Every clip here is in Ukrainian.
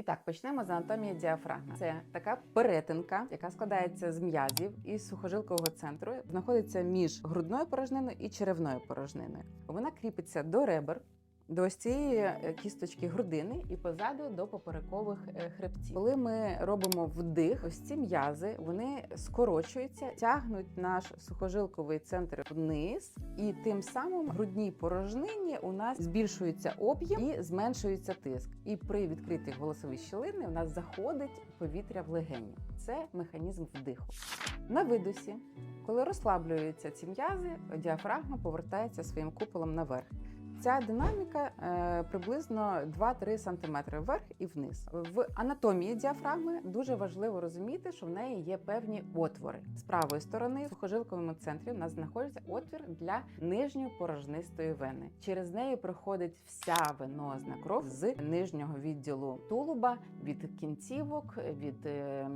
І так, почнемо з анатомії діафрагми. Це така перетинка, яка складається з м'язів і сухожилкового центру, знаходиться між грудною порожниною і черевною порожниною. Вона кріпиться до ребер. До ось цієї е, кісточки грудини і позаду до поперекових е, хребців. Коли ми робимо вдих, ось ці м'язи вони скорочуються, тягнуть наш сухожилковий центр вниз, і тим самим грудній порожнині у нас збільшується об'єм і зменшується тиск. І при відкритій голосовій щілини у нас заходить повітря в легені. Це механізм вдиху. На видосі, коли розслаблюються ці м'язи, діафрагма повертається своїм куполом наверх. Ця динаміка е, приблизно 2-3 см вверх і вниз. В анатомії діафрагми дуже важливо розуміти, що в неї є певні отвори. З правої сторони в сухожилковому центрі у нас знаходиться отвір для нижньої порожнистої вени. Через неї проходить вся венозна кров з нижнього відділу тулуба, від кінцівок, від е,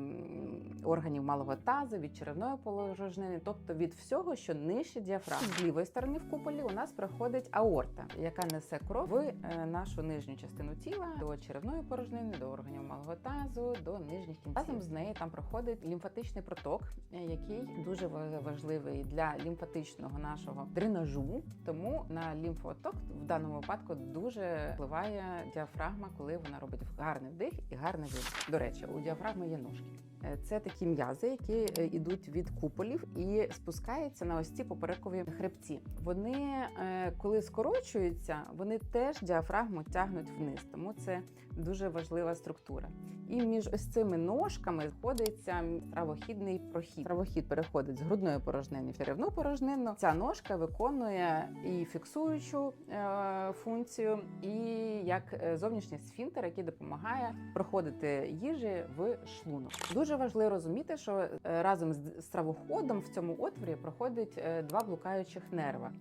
органів малого тазу, від черевної порожнини, тобто від всього, що нижче діафрагми. З лівої сторони в куполі у нас проходить аорта, яка несе кров в е, нашу нижню частину тіла до черевної порожнини, до органів малого тазу, до нижніх кінців. Разом з нею там проходить лімфатичний проток, е, який дуже важливий для лімфатичного нашого дренажу. Тому на лімфоток в даному випадку дуже впливає діафрагма, коли вона робить гарний вдих і гарний видих. До речі, у діафрагми є ножки. Е, Це такі м'язи, які е, йдуть від куполів і спускаються на ось ці поперекові хребці. Вони, е, коли скорочуються, вони теж діафрагму тягнуть вниз, тому це дуже важлива структура. І між ось цими ножками знаходиться стравохідний прохід. Стравохід переходить з грудної порожнини в черевну порожнину. Ця ножка виконує і фіксуючу е, функцію, і як е, зовнішній сфінктер, який допомагає проходити їжі в шлунок. Дуже важливо розуміти, що е, разом з стравоходом в цьому отворі проходять е, два блукаючих нерва.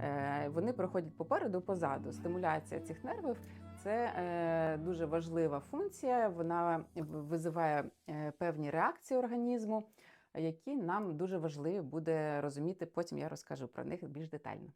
Е, Вони проходять попереду, позаду. Стимуляція цих нервів це дуже важлива функція. Вона визиває певні реакції організму, які нам дуже важливі буде розуміти. Потім я розкажу про них більш детально.